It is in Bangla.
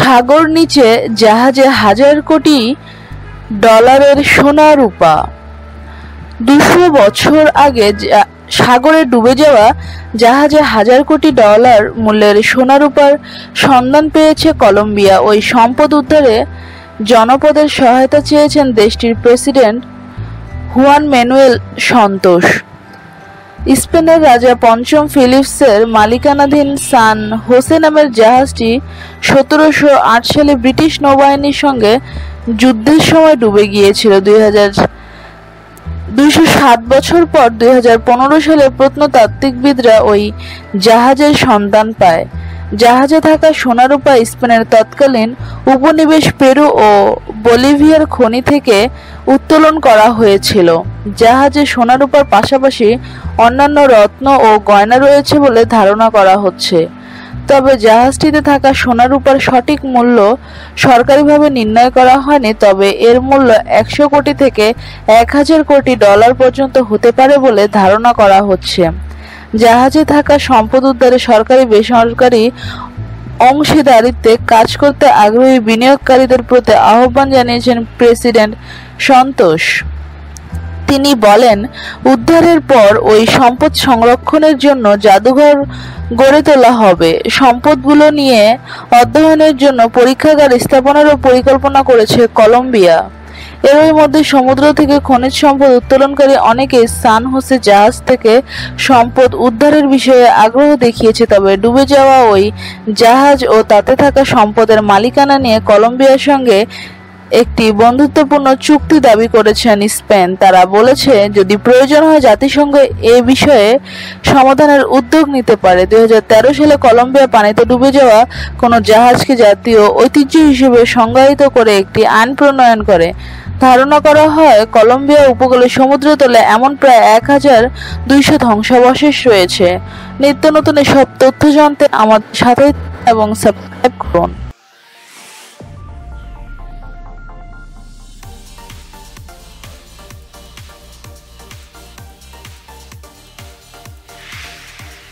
সাগর নিচে জাহাজে হাজার কোটি ডলারের সোনা রূপা। দুশো বছর আগে সাগরে ডুবে যাওয়া জাহাজে হাজার কোটি ডলার মূল্যের সোনা রূপার সন্ধান পেয়েছে কলম্বিয়া। ওই সম্পদ উদ্ধারে জনপদের সহায়তা চেয়েছেন দেশটির প্রেসিডেন্ট হুয়ান ম্যানুয়েল সন্তোষ। স্পেনের রাজা পঞ্চম ফিলিপসের মালিকানাধীন সান হোসে নামের জাহাজটি সতেরোশো আট সালে ব্রিটিশ নৌবাহিনীর সঙ্গে যুদ্ধের সময় ডুবে গিয়েছিল। দুই হাজার দুইশো সাত বছর পর দুই হাজার পনেরো সালে প্রত্নতাত্ত্বিকবিদরা ওই জাহাজের সন্ধান পায়। জাহাজে থাকা সোনারূপা স্পেনের তৎকালীন উপনিবেশ পেরু ও বলিভিয়ার খনি থেকে উত্তোলন করা হয়েছিল। জাহাজে সোনারূপার পাশাপাশি অন্যান্য রত্ন ও গয়না রয়েছে বলে ধারণা করা হচ্ছে। তবে জাহাজটিতে থাকা সোনারূপার সঠিক মূল্য সরকারিভাবে নির্ণয় করা হয়নি, তবে এর মূল্য একশো কোটি থেকে এক হাজার কোটি ডলার পর্যন্ত হতে পারে বলে ধারণা করা হচ্ছে। জাহাজে থাকা সম্পদ উদ্ধারে সরকারি বেসরকারি অংশীদারিত্বে কাজ করতে আগ্রহী বিনিয়োগকারীদের প্রতি আহ্বান জানিয়েছেন প্রেসিডেন্ট সন্তোষ। তিনি বলেন, উদ্ধারের পর ওই সম্পদ সংরক্ষণের জন্য জাদুঘর গড়ে তোলা হবে। সম্পদগুলো নিয়ে অধ্যয়নের জন্য পরীক্ষাগার স্থাপনেরও পরিকল্পনা করেছে কলম্বিয়া। এরই মধ্যে সমুদ্র থেকে খনিজ সম্পদ উত্তোলনকারী অনেকে সান হোসে জাহাজ থেকে সম্পদ উদ্ধারের বিষয়ে আগ্রহ দেখিয়েছে, তবে ডুবে যাওয়া ওই জাহাজ ও তাতে থাকা সম্পদের মালিকানা নিয়ে কলম্বিয়ার সঙ্গে একটি বন্ধুত্বপূর্ণ চুক্তি দাবি করেছেন স্পেন। তারা বলেছে, যদি প্রয়োজন হয় জাতিসংঘ এ বিষয়ে সমাধানের উদ্যোগ নিতে পারে। দু হাজার তেরো সালে কলম্বিয়া পানিতে ডুবে যাওয়া কোনো জাহাজকে জাতীয় ঐতিহ্য হিসেবে সংজ্ঞায়িত করে একটি আইন প্রণয়ন করে। ধারণা করা হয়, কলম্বিয়া উপকূলে সমুদ্রতলে এমন প্রায় এক হাজার দুইশো ধ্বংসাবশেষ রয়েছে। নিত্য নতুন এসব তথ্য জানতে আমাদের সাথে এবং সাবস্ক্রাইব করুন।